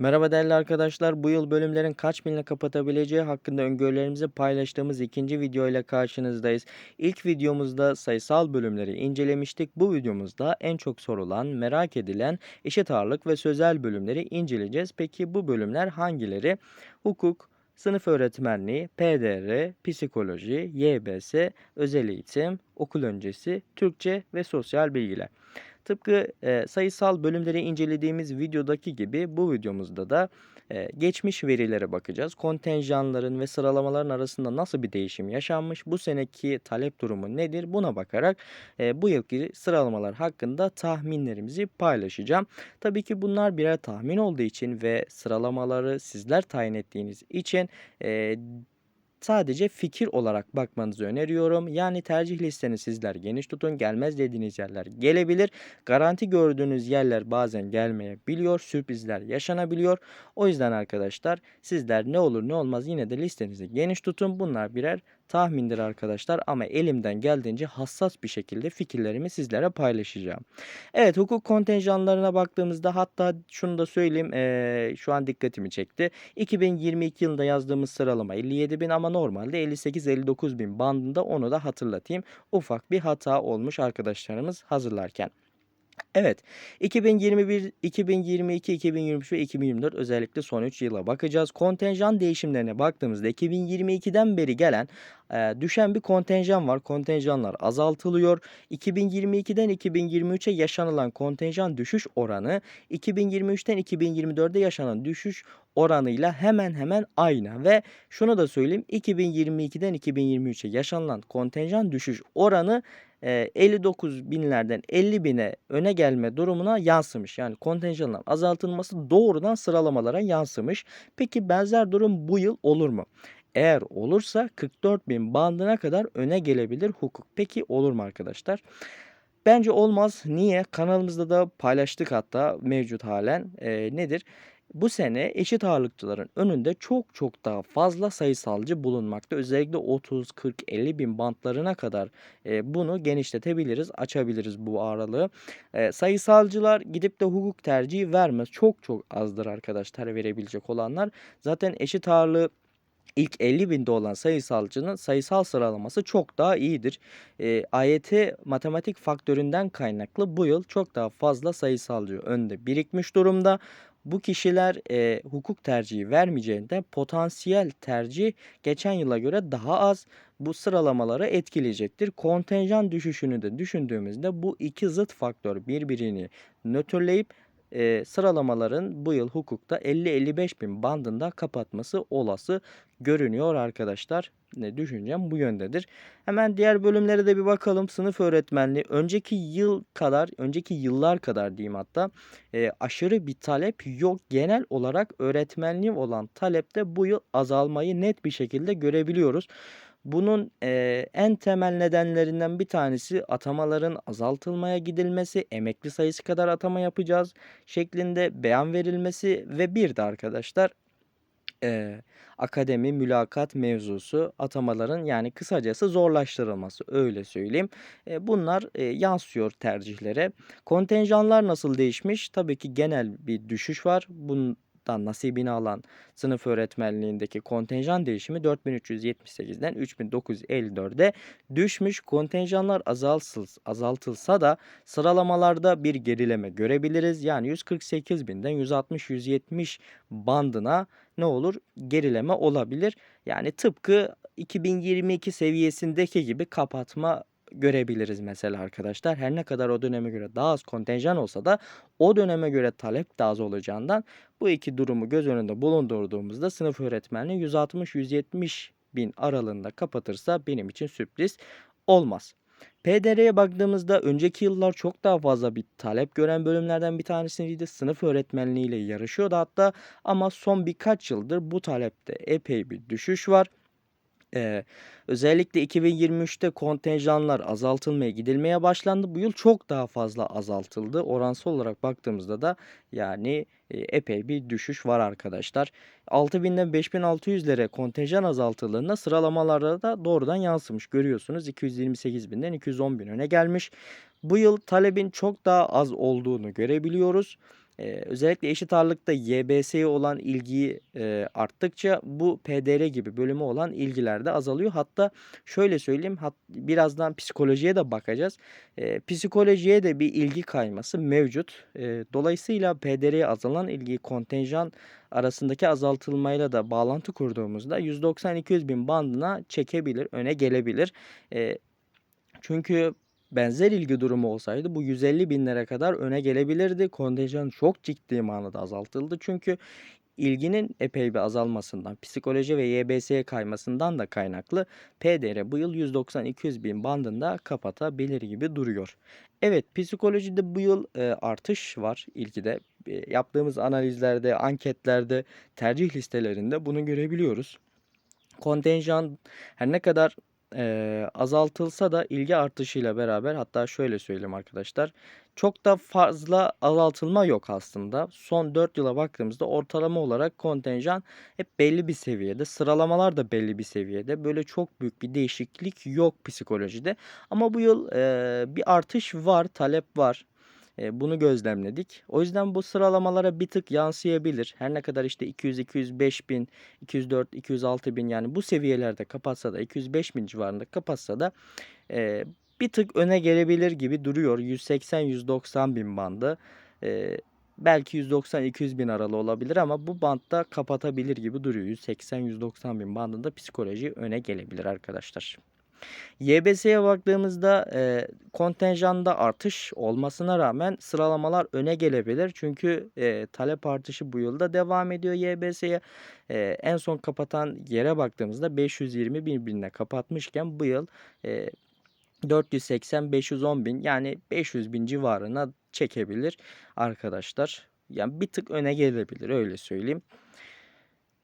Merhaba değerli arkadaşlar. Bu yıl bölümlerin kaç binle kapatabileceği hakkında öngörülerimizi paylaştığımız ikinci video ile karşınızdayız. İlk videomuzda sayısal bölümleri incelemiştik. Bu videomuzda en çok sorulan, merak edilen eşit ağırlık ve sözel bölümleri inceleyeceğiz. Peki bu bölümler hangileri? Hukuk, sınıf öğretmenliği, PDR, psikoloji, YBS, özel eğitim, okul öncesi, Türkçe ve sosyal bilgiler. Tıpkı e, sayısal bölümleri incelediğimiz videodaki gibi bu videomuzda da e, geçmiş verilere bakacağız. Kontenjanların ve sıralamaların arasında nasıl bir değişim yaşanmış, bu seneki talep durumu nedir buna bakarak e, bu yılki sıralamalar hakkında tahminlerimizi paylaşacağım. Tabii ki bunlar birer tahmin olduğu için ve sıralamaları sizler tayin ettiğiniz için e, Sadece fikir olarak bakmanızı öneriyorum. Yani tercih listeni sizler geniş tutun. Gelmez dediğiniz yerler gelebilir. Garanti gördüğünüz yerler bazen gelmeyebiliyor. Sürprizler yaşanabiliyor. O yüzden arkadaşlar sizler ne olur ne olmaz yine de listenizi geniş tutun. Bunlar birer tahmindir arkadaşlar ama elimden geldiğince hassas bir şekilde fikirlerimi sizlere paylaşacağım. Evet hukuk kontenjanlarına baktığımızda hatta şunu da söyleyeyim eee, şu an dikkatimi çekti. 2022 yılında yazdığımız sıralama 57 bin ama normalde 58-59 bin bandında onu da hatırlatayım. Ufak bir hata olmuş arkadaşlarımız hazırlarken. Evet, 2021, 2022, 2023 ve 2024 özellikle son 3 yıla bakacağız. Kontenjan değişimlerine baktığımızda 2022'den beri gelen e, düşen bir kontenjan var. Kontenjanlar azaltılıyor. 2022'den 2023'e yaşanılan kontenjan düşüş oranı 2023'ten 2024'de yaşanan düşüş oranıyla hemen hemen aynı ve şunu da söyleyeyim 2022'den 2023'e yaşanılan kontenjan düşüş oranı 59 binlerden 50 bine öne gelme durumuna yansımış. Yani kontenjanların azaltılması doğrudan sıralamalara yansımış. Peki benzer durum bu yıl olur mu? Eğer olursa 44 bin bandına kadar öne gelebilir hukuk. Peki olur mu arkadaşlar? Bence olmaz. Niye? Kanalımızda da paylaştık hatta mevcut halen. Eee, nedir? Bu sene eşit ağırlıkçıların önünde çok çok daha fazla sayısalcı bulunmakta. Özellikle 30, 40, 50 bin bantlarına kadar e, bunu genişletebiliriz, açabiliriz bu aralığı. E, sayısalcılar gidip de hukuk tercihi vermez. Çok çok azdır arkadaşlar verebilecek olanlar. Zaten eşit ağırlığı İlk 50 binde olan sayısalcının sayısal sıralaması çok daha iyidir. Eee, AYT matematik faktöründen kaynaklı bu yıl çok daha fazla sayısalcı önde birikmiş durumda. Bu kişiler eee, hukuk tercihi vermeyeceğinden potansiyel tercih geçen yıla göre daha az bu sıralamaları etkileyecektir. Kontenjan düşüşünü de düşündüğümüzde bu iki zıt faktör birbirini nötrleyip eee, sıralamaların bu yıl hukukta 50-55 bin bandında kapatması olası görünüyor arkadaşlar. Ne düşüncem bu yöndedir. Hemen diğer bölümlere de bir bakalım. Sınıf öğretmenliği önceki yıl kadar, önceki yıllar kadar diyeyim hatta e, aşırı bir talep yok. Genel olarak öğretmenliğe olan talepte bu yıl azalmayı net bir şekilde görebiliyoruz. Bunun eee, en temel nedenlerinden bir tanesi atamaların azaltılmaya gidilmesi, emekli sayısı kadar atama yapacağız şeklinde beyan verilmesi ve bir de arkadaşlar Eee, akademi, mülakat mevzusu, atamaların yani kısacası zorlaştırılması öyle söyleyeyim. Eee, bunlar, eee, yansıyor tercihlere. Kontenjanlar nasıl değişmiş? Tabii ki genel bir düşüş var. Bundan nasibini alan sınıf öğretmenliğindeki kontenjan değişimi 4378'den 3954'e düşmüş. Kontenjanlar azalsız, azaltılsa da sıralamalarda bir gerileme görebiliriz. Yani 148.000'den 160-170 bandına ne olur? Gerileme olabilir. Yani tıpkı 2022 seviyesindeki gibi kapatma görebiliriz mesela arkadaşlar. Her ne kadar o döneme göre daha az kontenjan olsa da o döneme göre talep daha az olacağından bu iki durumu göz önünde bulundurduğumuzda sınıf öğretmenliği 160-170 bin aralığında kapatırsa benim için sürpriz olmaz. PDR'ye baktığımızda önceki yıllar çok daha fazla bir talep gören bölümlerden bir tanesiydi. Sınıf öğretmenliğiyle yarışıyordu hatta ama son birkaç yıldır bu talepte epey bir düşüş var. Eee, özellikle 2023'te kontenjanlar azaltılmaya gidilmeye başlandı. Bu yıl çok daha fazla azaltıldı. Oransal olarak baktığımızda da yani epey bir düşüş var arkadaşlar. 6000'den 5600'lere kontenjan azaltıldığında sıralamalarda da doğrudan yansımış. Görüyorsunuz 228.000'den 210.000 öne gelmiş. Bu yıl talebin çok daha az olduğunu görebiliyoruz. Eee, özellikle eşit ağırlıkta YBS'ye olan ilgiyi, eee, arttıkça bu PDR gibi bölüme olan ilgiler de azalıyor. Hatta şöyle söyleyeyim, hat birazdan psikolojiye de bakacağız. Eee, psikolojiye de bir ilgi kayması mevcut. Eee, dolayısıyla PDR'ye azalan ilgiyi kontenjan arasındaki azaltılmayla da bağlantı kurduğumuzda 190-200 bin bandına çekebilir, öne gelebilir. Eee, çünkü benzer ilgi durumu olsaydı bu 150 binlere kadar öne gelebilirdi. Kontenjan çok ciddi manada azaltıldı. Çünkü ilginin epey bir azalmasından, psikoloji ve YBS'ye kaymasından da kaynaklı PDR bu yıl 190-200 bin bandında kapatabilir gibi duruyor. Evet, psikolojide bu yıl e, artış var ilgide. E, yaptığımız analizlerde, anketlerde, tercih listelerinde bunu görebiliyoruz. Kontenjan her ne kadar Eee, azaltılsa da ilgi artışıyla beraber hatta şöyle söyleyeyim arkadaşlar. Çok da fazla azaltılma yok aslında. Son 4 yıla baktığımızda ortalama olarak kontenjan hep belli bir seviyede. Sıralamalar da belli bir seviyede. Böyle çok büyük bir değişiklik yok psikolojide. Ama bu yıl eee, bir artış var, talep var. Bunu gözlemledik. O yüzden bu sıralamalara bir tık yansıyabilir. Her ne kadar işte 200-205 bin, 204-206 bin yani bu seviyelerde kapatsa da 205 bin civarında kapatsa da bir tık öne gelebilir gibi duruyor. 180-190 bin bandı. Belki 190-200 bin aralığı olabilir ama bu bantta kapatabilir gibi duruyor. 180-190 bin bandında psikoloji öne gelebilir arkadaşlar. YBS'ye baktığımızda e, kontenjanda artış olmasına rağmen sıralamalar öne gelebilir. Çünkü e, talep artışı bu yılda devam ediyor YBS'ye. E, en son kapatan yere baktığımızda 520 birbirine kapatmışken bu yıl e, 480-510 bin yani 500 bin civarına çekebilir arkadaşlar. Yani bir tık öne gelebilir öyle söyleyeyim.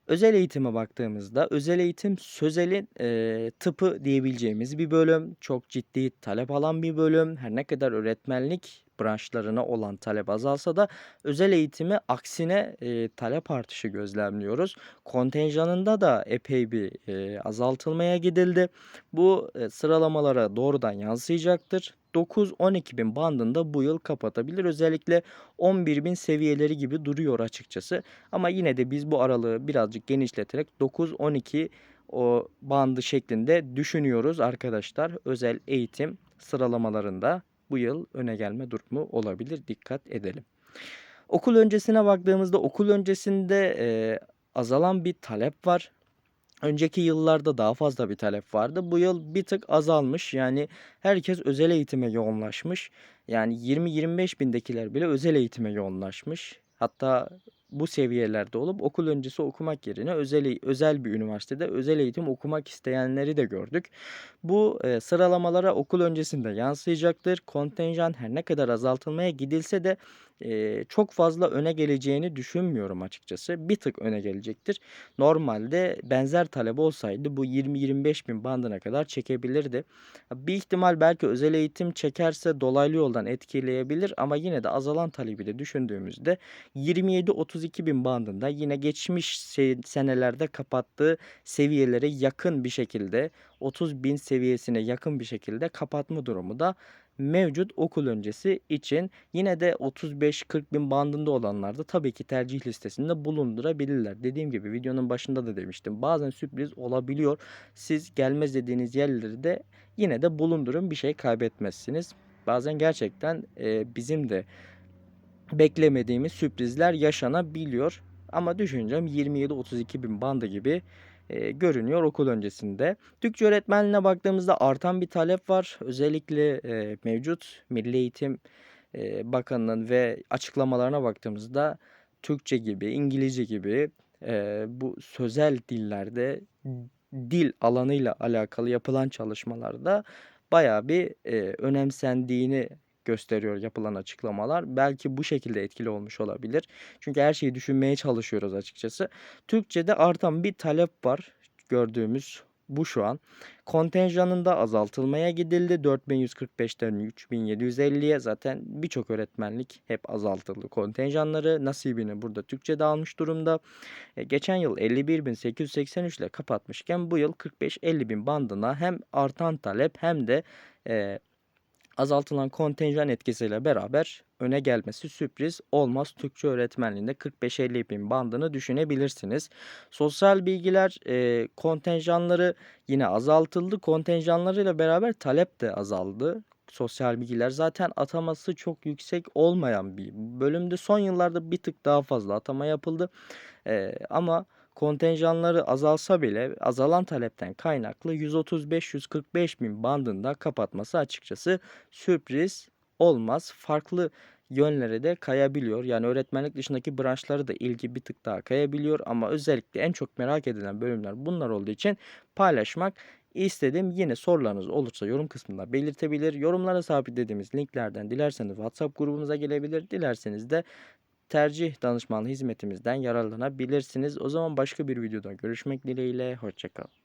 Özel eğitime baktığımızda özel eğitim sözelin eee, tıpı diyebileceğimiz bir bölüm. Çok ciddi talep alan bir bölüm. Her ne kadar öğretmenlik branşlarına olan talep azalsa da özel eğitimi aksine eee, talep artışı gözlemliyoruz. Kontenjanında da epey bir eee, azaltılmaya gidildi. Bu eee, sıralamalara doğrudan yansıyacaktır. 9-12 bin bandında bu yıl kapatabilir. Özellikle 11 bin seviyeleri gibi duruyor açıkçası. Ama yine de biz bu aralığı birazcık genişleterek 9-12 o bandı şeklinde düşünüyoruz arkadaşlar. Özel eğitim sıralamalarında bu yıl öne gelme durumu olabilir. Dikkat edelim. Okul öncesine baktığımızda okul öncesinde e, azalan bir talep var. Önceki yıllarda daha fazla bir talep vardı. Bu yıl bir tık azalmış. Yani herkes özel eğitime yoğunlaşmış. Yani 20-25 bindekiler bile özel eğitime yoğunlaşmış. Hatta bu seviyelerde olup okul öncesi okumak yerine özel e, özel bir üniversitede özel eğitim okumak isteyenleri de gördük. Bu e, sıralamalara okul öncesinde yansıyacaktır. Kontenjan her ne kadar azaltılmaya gidilse de e, çok fazla öne geleceğini düşünmüyorum açıkçası. Bir tık öne gelecektir. Normalde benzer talep olsaydı bu 20-25 bin bandına kadar çekebilirdi. Bir ihtimal belki özel eğitim çekerse dolaylı yoldan etkileyebilir ama yine de azalan talebi de düşündüğümüzde 27-30 2000 bandında yine geçmiş senelerde kapattığı seviyelere yakın bir şekilde 30 bin seviyesine yakın bir şekilde kapatma durumu da mevcut okul öncesi için yine de 35-40 bin bandında olanlar da tabii ki tercih listesinde bulundurabilirler. Dediğim gibi videonun başında da demiştim. Bazen sürpriz olabiliyor. Siz gelmez dediğiniz yerleri de yine de bulundurun bir şey kaybetmezsiniz. Bazen gerçekten e, bizim de beklemediğimiz sürprizler yaşanabiliyor. Ama düşüneceğim 27-32 bin bandı gibi e, görünüyor okul öncesinde. Türkçe öğretmenliğine baktığımızda artan bir talep var. Özellikle e, mevcut Milli Eğitim e, Bakanı'nın ve açıklamalarına baktığımızda Türkçe gibi, İngilizce gibi e, bu sözel dillerde dil alanıyla alakalı yapılan çalışmalarda bayağı bir e, önemsendiğini gösteriyor yapılan açıklamalar. Belki bu şekilde etkili olmuş olabilir. Çünkü her şeyi düşünmeye çalışıyoruz açıkçası. Türkçe'de artan bir talep var gördüğümüz bu şu an. Kontenjanında azaltılmaya gidildi. 4145'ten 3750'ye zaten birçok öğretmenlik hep azaltıldı kontenjanları. Nasibini burada Türkçe'de almış durumda. E, geçen yıl 51.883 ile kapatmışken bu yıl 45-50 bin bandına hem artan talep hem de e, azaltılan kontenjan etkisiyle beraber öne gelmesi sürpriz olmaz. Türkçe öğretmenliğinde 45-50 bin bandını düşünebilirsiniz. Sosyal bilgiler e, kontenjanları yine azaltıldı. Kontenjanlarıyla beraber talep de azaldı. Sosyal bilgiler zaten ataması çok yüksek olmayan bir bölümde son yıllarda bir tık daha fazla atama yapıldı. E, ama kontenjanları azalsa bile azalan talepten kaynaklı 135-145 bin bandında kapatması açıkçası sürpriz olmaz. Farklı yönlere de kayabiliyor. Yani öğretmenlik dışındaki branşları da ilgi bir tık daha kayabiliyor ama özellikle en çok merak edilen bölümler bunlar olduğu için paylaşmak istedim. Yine sorularınız olursa yorum kısmında belirtebilir. Yorumlara sabitlediğimiz linklerden dilerseniz WhatsApp grubumuza gelebilir. Dilerseniz de tercih danışmanlığı hizmetimizden yararlanabilirsiniz. O zaman başka bir videoda görüşmek dileğiyle. Hoşçakalın.